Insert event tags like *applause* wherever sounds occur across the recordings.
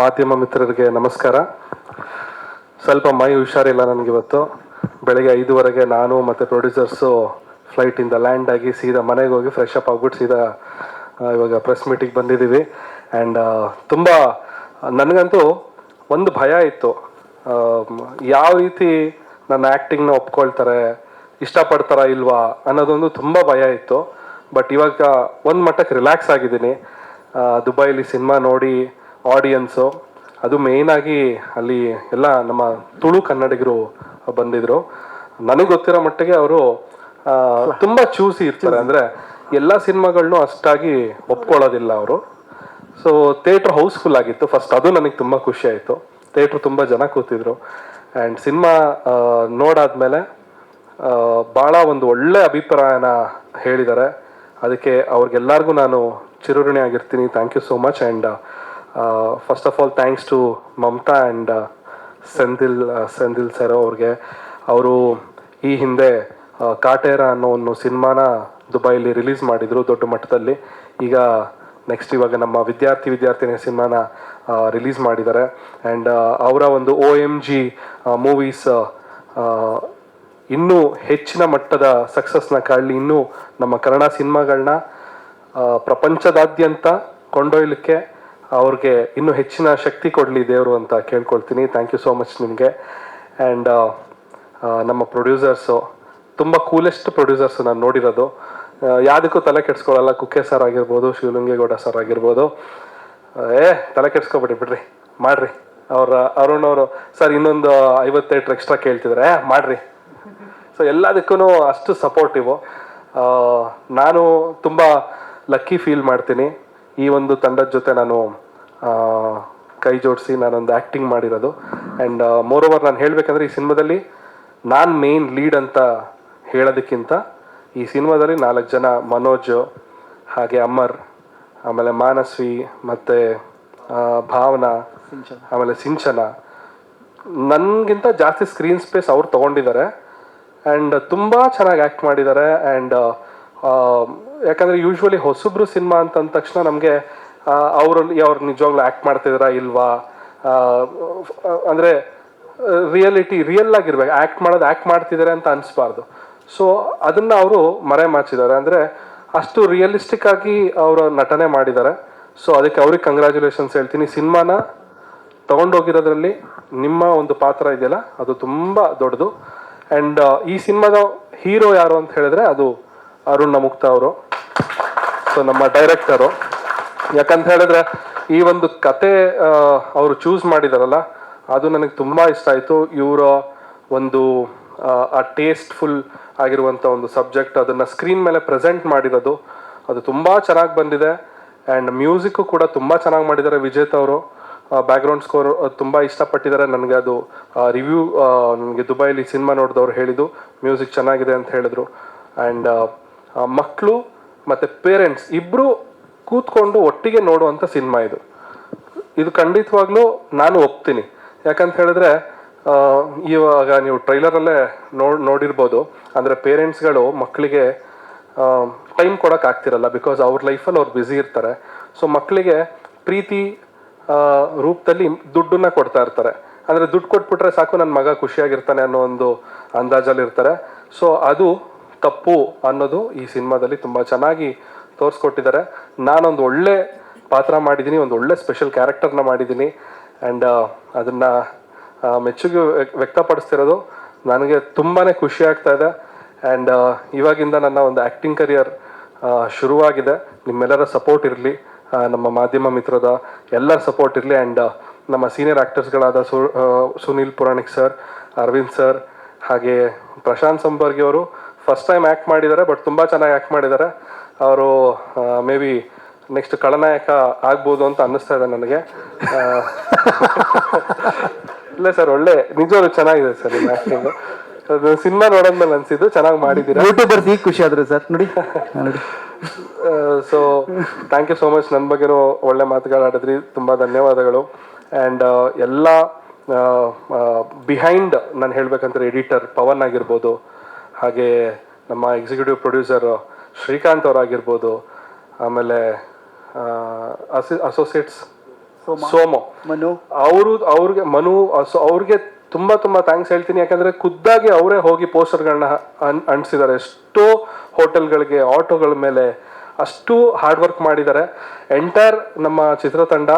ಮಾಧ್ಯಮ ಮಿತ್ರರಿಗೆ ನಮಸ್ಕಾರ. ಸ್ವಲ್ಪ ಮೈ ಹುಷಾರಿಲ್ಲ ನನಗೆ ಇವತ್ತು ಬೆಳಗ್ಗೆ ಐದುವರೆಗೆ ನಾನು ಮತ್ತು ಪ್ರೊಡ್ಯೂಸರ್ಸು ಫ್ಲೈಟಿಂದ ಲ್ಯಾಂಡ್ ಆಗಿ ಸೀದಾ ಮನೆಗೆ ಹೋಗಿ ಫ್ರೆಶ್ ಅಪ್ ಆಗ್ಬಿಟ್ಟು ಸೀದಾ ಇವಾಗ ಪ್ರೆಸ್ ಮೀಟಿಗೆ ಬಂದಿದ್ದೀವಿ. ಆ್ಯಂಡ್ ತುಂಬ, ನನಗಂತೂ ಒಂದು ಭಯ ಇತ್ತು. ಯಾವ ರೀತಿ ನನ್ನ ಆ್ಯಕ್ಟಿಂಗ್ನ ಒಪ್ಕೊಳ್ತಾರೆ, ಇಷ್ಟಪಡ್ತಾರಾ ಇಲ್ವಾ ಅನ್ನೋದೊಂದು ತುಂಬ ಭಯ ಇತ್ತು. ಬಟ್ ಇವಾಗ ಒಂದು ಮಟ್ಟಕ್ಕೆ ರಿಲ್ಯಾಕ್ಸ್ ಆಗಿದ್ದೀನಿ. ದುಬೈಲಿ ಸಿನಿಮಾ ನೋಡಿ ಆಡಿಯನ್ಸು ಅದು ಮೇಯ್ನಾಗಿ ಅಲ್ಲಿ ಎಲ್ಲ ನಮ್ಮ ತುಳು ಕನ್ನಡಿಗರು ಬಂದಿದ್ರು. ನನಗೆ ಗೊತ್ತಿರೋ ಮಟ್ಟಿಗೆ ಅವರು ತುಂಬ ಚೂಸಿ ಇರ್ತಾರೆ. ಅಂದರೆ ಎಲ್ಲ ಸಿನಿಮಾಗಳನ್ನೂ ಅಷ್ಟಾಗಿ ಒಪ್ಕೊಳ್ಳೋದಿಲ್ಲ ಅವರು. ಸೊ ಥಿಯೇಟ್ರ್ ಹೌಸ್ಫುಲ್ ಆಗಿತ್ತು ಫಸ್ಟ್ ಅದು ನನಗೆ ತುಂಬ ಖುಷಿ ಆಯಿತು. ಥಿಯೇಟ್ರ್ ತುಂಬ ಜನ ಕೂತಿದ್ರು. ಆ್ಯಂಡ್ ಸಿನಿಮಾ ನೋಡಾದ್ಮೇಲೆ ಭಾಳ ಒಂದು ಒಳ್ಳೆ ಅಭಿಪ್ರಾಯನ ಹೇಳಿದ್ದಾರೆ. ಅದಕ್ಕೆ ಅವ್ರಿಗೆಲ್ಲರಿಗೂ ನಾನು ಚಿರಋಣಿ ಆಗಿರ್ತೀನಿ thank you so much and first of all thanks to Mamata and Sendil Sendil sir ಅವ್ರಿಗೆ. ಅವರು ಈ ಹಿಂದೆ ಕಾಟೇರ ಅನ್ನೋ ಒಂದು ಸಿನಿಮಾನ ದುಬೈಲಿ ರಿಲೀಸ್ ಮಾಡಿದರು ದೊಡ್ಡ ಮಟ್ಟದಲ್ಲಿ. ಈಗ ನೆಕ್ಸ್ಟ್ ಇವಾಗ ನಮ್ಮ ವಿದ್ಯಾರ್ಥಿ, ವಿದ್ಯಾರ್ಥಿನಿ ಸಿನಿಮಾನ ರಿಲೀಸ್ ಮಾಡಿದ್ದಾರೆ. ಆ್ಯಂಡ್ ಅವರ ಒಂದು ಒ ಎಂ ಜಿ ಮೂವೀಸ್ ಇನ್ನೂ ಹೆಚ್ಚಿನ ಮಟ್ಟದ ಸಕ್ಸಸ್ನ ಕಾಡಲಿ ಇನ್ನೂ ನಮ್ಮ ಕನ್ನಡ ಸಿನಿಮಾಗಳನ್ನ ಪ್ರಪಂಚದಾದ್ಯಂತ ಕೊಂಡೊಯ್ಲಿಕ್ಕೆ ಅವ್ರಿಗೆ ಇನ್ನೂ ಹೆಚ್ಚಿನ ಶಕ್ತಿ ಕೊಡಲಿ ದೇವರು ಅಂತ ಕೇಳ್ಕೊಳ್ತೀನಿ. ಥ್ಯಾಂಕ್ ಯು ಸೋ ಮಚ್ ನಿಮಗೆ. ಆ್ಯಂಡ್ ನಮ್ಮ ಪ್ರೊಡ್ಯೂಸರ್ಸು ತುಂಬ ಕೂಲೆಸ್ಟ್ ಪ್ರೊಡ್ಯೂಸರ್ಸ್ ನಾನು ನೋಡಿರೋದು. ಯಾವುದಕ್ಕೂ ತಲೆ ಕೆಡ್ಸ್ಕೊಳ್ಳಲ್ಲ ಕುಕ್ಕೆ ಸರ್ ಆಗಿರ್ಬೋದು ಶಿವಲಿಂಗೇಗೌಡ ಸರ್ ಆಗಿರ್ಬೋದು. ಏ ತಲೆ ಕೆಡ್ಸ್ಕೊಬೇಡಿ ಬಿಡ್ರಿ. ಮಾಡ್ರಿ. ಅವ್ರ ಅರುಣ್ ಅವರು ಸರ್ ಇನ್ನೊಂದು ಐವತ್ತೆಂಟು ಎಕ್ಸ್ಟ್ರಾ ಕೇಳ್ತಿದ್ದಾರೆ "ಏ, ಮಾಡ್ರಿ. ಸೊ ಎಲ್ಲದಕ್ಕೂ ಅಷ್ಟು ಸಪೋರ್ಟಿವು ನಾನು ತುಂಬ ಲಕ್ಕಿ ಫೀಲ್ ಮಾಡ್ತೀನಿ. ಈ ಒಂದು ತಂಡದ ಜೊತೆ ನಾನು ಕೈ ಜೋಡಿಸಿ ನಾನೊಂದು ಆ್ಯಕ್ಟಿಂಗ್ ಮಾಡಿರೋದು. ಆ್ಯಂಡ್ ಮೋರ್ ಓವರ್ ನಾನು ಹೇಳಬೇಕಂದ್ರೆ ಈ ಸಿನಿಮಾದಲ್ಲಿ ನಾನು ಮೇನ್ ಲೀಡ್ ಅಂತ ಹೇಳೋದಕ್ಕಿಂತ ಈ ಸಿನಿಮಾದಲ್ಲಿ ನಾಲ್ಕು ಜನ ಮನೋಜ್ ಹಾಗೆ ಅಮರ್ ಆಮೇಲೆ ಮಾನಸ್ವಿ ಮತ್ತು ಭಾವನಾ ಆಮೇಲೆ ಸಿಂಚನ. ನನಗಿಂತ ಜಾಸ್ತಿ ಸ್ಕ್ರೀನ್ ಸ್ಪೇಸ್ ಅವ್ರು ತೊಗೊಂಡಿದ್ದಾರೆ. ಆ್ಯಂಡ್ ತುಂಬ ಚೆನ್ನಾಗಿ ಆ್ಯಕ್ಟ್ ಮಾಡಿದ್ದಾರೆ. ಆ್ಯಂಡ್ ಯಾಕಂದರೆ ಯೂಶ್ವಲಿ ಹೊಸಬ್ರು ಸಿನಿಮಾ ಅಂತ ಅಂದ ತಕ್ಷಣ ನಮಗೆ ಅವರು ಅವ್ರು ನಿಜವಾಗ್ಲೂ ಆ್ಯಕ್ಟ್ ಮಾಡ್ತಿದ್ದೀರಾ ಇಲ್ವಾ? ಅಂದರೆ ರಿಯಾಲಿಟಿ ರಿಯಲ್ ಆಗಿರ್ಬೇಕು. ಆ್ಯಕ್ಟ್ ಮಾಡೋದು ಆ್ಯಕ್ಟ್ ಮಾಡ್ತಿದ್ದಾರೆ ಅಂತ ಅನಿಸ್ಬಾರ್ದು. ಸೊ ಅದನ್ನು ಅವರು ಮರೆ ಮಾಚಿದ್ದಾರೆ. ಅಂದರೆ, ಅಷ್ಟು ರಿಯಲಿಸ್ಟಿಕ್ ಆಗಿ ಅವರು ನಟನೆ ಮಾಡಿದ್ದಾರೆ. ಸೊ ಅದಕ್ಕೆ ಅವ್ರಿಗೆ ಕಂಗ್ರ್ಯಾಚುಲೇಷನ್ಸ್ ಹೇಳ್ತೀನಿ. ಸಿನಿಮಾನ ತಗೊಂಡೋಗಿರೋದ್ರಲ್ಲಿ ನಿಮ್ಮ ಒಂದು ಪಾತ್ರ ಇದೆಯಲ್ಲ, ಅದು ತುಂಬ ದೊಡ್ಡದು. ಆ್ಯಂಡ್ ಈ ಸಿನಿಮಾದ ಹೀರೋ ಯಾರು ಅಂತ ಹೇಳಿದ್ರೆ ಅದು ಅರುಣ್ ಮುಕ್ತ ಅವರು. ಸೊ ನಮ್ಮ ಡೈರೆಕ್ಟರು ಯಾಕಂತ ಹೇಳಿದ್ರೆ ಈ ಒಂದು ಕತೆ ಅವರು ಚೂಸ್ ಮಾಡಿದಾರಲ್ಲ ಅದು ನನಗೆ ತುಂಬ ಇಷ್ಟ ಆಯಿತು. ಇವರ ಒಂದು ಆ, ಟೇಸ್ಟ್ಫುಲ್ ಆಗಿರುವಂಥ ಒಂದು ಸಬ್ಜೆಕ್ಟ್ ಅದನ್ನು ಸ್ಕ್ರೀನ್ ಮೇಲೆ ಪ್ರೆಸೆಂಟ್ ಮಾಡಿರೋದು ಅದು ತುಂಬ ಚೆನ್ನಾಗಿ ಬಂದಿದೆ. ಆ್ಯಂಡ್ ಮ್ಯೂಸಿಕ್ಕು ಕೂಡ ತುಂಬ ಚೆನ್ನಾಗಿ ಮಾಡಿದ್ದಾರೆ ವಿಜೇತ್ ಅವರು. ಬ್ಯಾಕ್ಗ್ರೌಂಡ್ ಸ್ಕೋರ್ ತುಂಬ ಇಷ್ಟಪಟ್ಟಿದ್ದಾರೆ. ನನಗೆ ಅದು ರಿವ್ಯೂ ನನಗೆ ದುಬೈಲಿ ಸಿನಿಮಾ ನೋಡಿದವ್ರು ಹೇಳಿದ್ದು ಮ್ಯೂಸಿಕ್ ಚೆನ್ನಾಗಿದೆ ಅಂತ ಹೇಳಿದ್ರು. ಆ್ಯಂಡ್ ಮಕ್ಕಳು ಮತ್ತು ಪೇರೆಂಟ್ಸ್ ಇಬ್ಬರು ಕೂತ್ಕೊಂಡು ಒಟ್ಟಿಗೆ ನೋಡುವಂಥ ಸಿನಿಮಾ ಇದು. ಇದು ಖಂಡಿತವಾಗ್ಲೂ ನಾನು ಒಪ್ತೀನಿ. ಯಾಕಂತ ಹೇಳಿದ್ರೆ ಇವಾಗ ನೀವು ಟ್ರೈಲರಲ್ಲೇ ನೋಡ್ ನೋಡಿರ್ಬೋದು. ಅಂದರೆ ಪೇರೆಂಟ್ಸ್ಗಳು ಮಕ್ಕಳಿಗೆ ಟೈಮ್ ಕೊಡೋಕೆ ಆಗ್ತಿರಲ್ಲ ಬಿಕಾಸ್ ಅವ್ರ ಲೈಫಲ್ಲಿ ಅವ್ರು ಬ್ಯುಸಿ ಇರ್ತಾರೆ. ಸೊ ಮಕ್ಕಳಿಗೆ ಪ್ರೀತಿ ರೂಪದಲ್ಲಿ ದುಡ್ಡನ್ನ ಕೊಡ್ತಾ ಇರ್ತಾರೆ. ಅಂದರೆ ದುಡ್ಡು ಕೊಟ್ಬಿಟ್ರೆ ಸಾಕು ನನ್ನ ಮಗ ಖುಷಿಯಾಗಿರ್ತಾನೆ ಅನ್ನೋ ಒಂದು ಅಂದಾಜಲ್ಲಿ ಇರ್ತಾರೆ ಸೊ ಅದು ತಪ್ಪು ಅನ್ನೋದು ಈ ಸಿನಿಮಾದಲ್ಲಿ ತುಂಬ ಚೆನ್ನಾಗಿ ತೋರಿಸ್ಕೊಟ್ಟಿದ್ದಾರೆ. ನಾನೊಂದು ಒಳ್ಳೆ ಪಾತ್ರ ಮಾಡಿದ್ದೀನಿ, ಒಂದು ಒಳ್ಳೆ ಸ್ಪೆಷಲ್ ಕ್ಯಾರೆಕ್ಟರ್ನ ಮಾಡಿದ್ದೀನಿ. ಆ್ಯಂಡ್ ಅದನ್ನು ಮೆಚ್ಚುಗೆ ವ್ಯಕ್- ವ್ಯಕ್ತಪಡಿಸ್ತಿರೋದು ನನಗೆ ತುಂಬಾ ಖುಷಿ ಆಗ್ತಾ ಇದೆ. ಆ್ಯಂಡ್ ಇವಾಗಿಂದ ನನ್ನ ಒಂದು ಆ್ಯಕ್ಟಿಂಗ್ ಕರಿಯರ್ ಶುರುವಾಗಿದೆ. ನಿಮ್ಮೆಲ್ಲರ ಸಪೋರ್ಟ್ ಇರಲಿ. ನಮ್ಮ ಮಾಧ್ಯಮ ಮಿತ್ರದ ಎಲ್ಲರ ಸಪೋರ್ಟ್ ಇರಲಿ. ಆ್ಯಂಡ್ ನಮ್ಮ ಸೀನಿಯರ್ ಆ್ಯಕ್ಟರ್ಸ್ಗಳಾದ ಸು ಸುನೀಲ್ ಪುರಾಣಿಕ್ ಸರ್ ಅರವಿಂದ್ ಸರ್ ಹಾಗೆ ಪ್ರಶಾಂತ್ ಸಂಪರ್ಗಿ ಅವರು ಫಸ್ಟ್ ಟೈಮ್ ಆ್ಯಕ್ಟ್ ಮಾಡಿದ್ದಾರೆ ಬಟ್ ತುಂಬ ಚೆನ್ನಾಗಿ ಆ್ಯಕ್ಟ್ ಮಾಡಿದ್ದಾರೆ. ಅವರು ಮೇ ಬಿ ನೆಕ್ಸ್ಟ್ ಖಳನಾಯಕ ಆಗ್ಬೋದು ಅಂತ ಅನ್ನಿಸ್ತಾ ಇದೆ ನನಗೆ. *laughs* ಇಲ್ಲ ಸರ್ ಒಳ್ಳೆ ನಿಜವಾಗ್ಲೂ ಚೆನ್ನಾಗಿದೆ ಸರ್ ನಿಮ್ಮ ಆ್ಯಕ್ಟಿಂಗು ಅದು ಸಿನಿಮಾ ನೋಡೋದ್ಮೇಲೆ ಅನ್ಸಿದ್ದು ಚೆನ್ನಾಗಿ ಮಾಡಿದ್ದೀರಾ? ಯೂಟ್ಯೂಬರ್ಸ್ ಈಗ ಖುಷಿ ಆದ್ರೆ ಸರ್ ನೋಡಿ. ನೋಡಿ. So thank you so much ನನ್ನ ಬಗ್ಗೆನೂ ಒಳ್ಳೆ ಮಾತುಗಳಾಡಿದ್ರಿ. ತುಂಬ ಧನ್ಯವಾದಗಳು. ಆ್ಯಂಡ್ ಎಲ್ಲ ಬಿಹೈಂಡ್ ನಾನು ಹೇಳಬೇಕಂದ್ರೆ ಎಡಿಟರ್ ಪವನ್ ಆಗಿರ್ಬೋದು ಹಾಗೆ ನಮ್ಮ ಎಕ್ಸಿಕ್ಯೂಟಿವ್ ಪ್ರೊಡ್ಯೂಸರ್ ಶ್ರೀಕಾಂತ್ ಅವರಾಗಿರ್ಬೋದು ಆಮೇಲೆ ಅಸೋಸಿಯೇಟ್ಸ್ ಸೋಮೋ. ಮನು. ಅವರು ಅವ್ರಿಗೆ ಮನು ಅಸೋ ಅವ್ರಿಗೆ ತುಂಬ ತುಂಬ ಥ್ಯಾಂಕ್ಸ್ ಹೇಳ್ತೀನಿ. ಯಾಕಂದರೆ ಖುದ್ದಾಗಿ ಅವರೇ ಹೋಗಿ ಪೋಸ್ಟರ್ಗಳನ್ನ ಅಂಟಿಸಿದ್ದಾರೆ. ಎಷ್ಟೋ ಹೋಟೆಲ್ಗಳಿಗೆ ಆಟೋಗಳ ಮೇಲೆ ಅಷ್ಟು ಹಾರ್ಡ್ ವರ್ಕ್ ಮಾಡಿದ್ದಾರೆ. ಎಂಟೈರ್ ನಮ್ಮ ಚಿತ್ರತಂಡ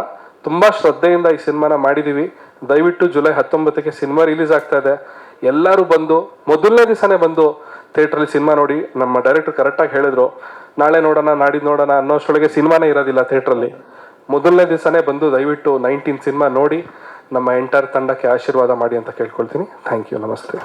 ತುಂಬಾ ಶ್ರದ್ಧೆಯಿಂದ ಈ ಸಿನಿಮಾನ ಮಾಡಿದ್ದೀವಿ ದಯವಿಟ್ಟು ಜುಲೈ ಹತ್ತೊಂಬತ್ತಕ್ಕೆ ಸಿನಿಮಾ ರಿಲೀಸ್ ಆಗ್ತಾ ಇದೆ. ಎಲ್ಲರೂ ಬಂದು, ಮೊದಲನೇ ದಿವಸನೇ ಬಂದು ಥಿಯೇಟ್ರಲ್ಲಿ ಸಿನಿಮಾ ನೋಡಿ. ನಮ್ಮ ಡೈರೆಕ್ಟರ್ ಕರೆಕ್ಟಾಗಿ ಹೇಳಿದ್ರು. ನಾಳೆ ನೋಡೋಣ, ನಾಡಿದ್ದು ನೋಡೋಣ ಅನ್ನೋಷ್ಟೊಳಗೆ ಸಿನಿಮಾನೇ ಇರೋದಿಲ್ಲ ಥಿಯೇಟ್ರಲ್ಲಿ. ಮೊದಲನೇ ದಿವಸನೇ ಬಂದು ದಯವಿಟ್ಟು ನೈನ್ಟೀನ್ ಸಿನಿಮಾ ನೋಡಿ, ನಮ್ಮ ಎಂಟರ್ ತಂಡಕ್ಕೆ ಆಶೀರ್ವಾದ ಮಾಡಿ ಅಂತ ಕೇಳ್ಕೊಳ್ತೀನಿ. ಥ್ಯಾಂಕ್ ಯು, ನಮಸ್ತೆ.